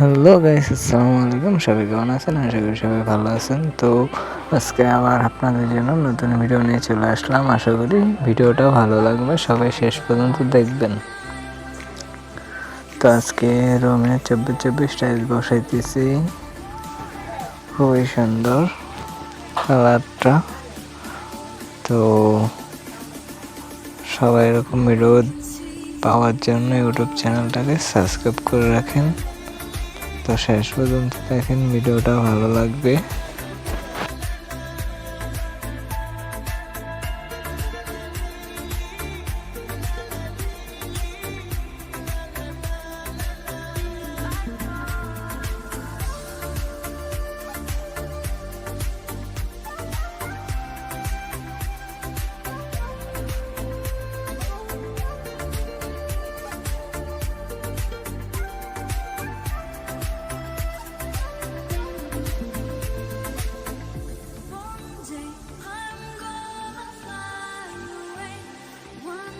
Hello guys আসসালামু আলাইকুম সবাই কেমন আছেন? আশা করি সবাই ভালো আছেন। তো আজকে আবার আপনাদের জন্য নতুন ভিডিও নিয়ে চলে আসলাম। আশা করি ভিডিওটা ভালো লাগবে। সবাই শেষ পর্যন্ত দেখবেন। তো আজকে রুমে চব্বিশ চব্বিশ টাইলস বসাইতেছি। খুবই সুন্দর কালারটা। তো সবাই এরকম ভিডিও পাওয়ার জন্য ইউটিউব চ্যানেলটাকে সাবস্ক্রাইব করে রাখেন। তো শেষ পর্যন্ত দেখেন ভিডিওটা ভালো লাগবে।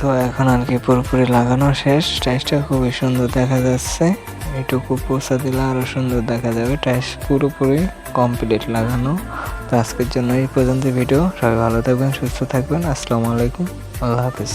তো এখন আর কি পুরোপুরি লাগানো শেষ। টাইসটা খুবই সুন্দর দেখা যাচ্ছে। এটুকু পোষা দিলে আরও সুন্দর দেখা যাবে। টাইস পুরোপুরি কমপ্লিট লাগানো। তো আজকের জন্য এই পর্যন্ত ভিডিও সবাই ভালো থাকবেন, সুস্থ থাকবেন। আসসালামু আলাইকুম। আল্লাহ হাফিজ।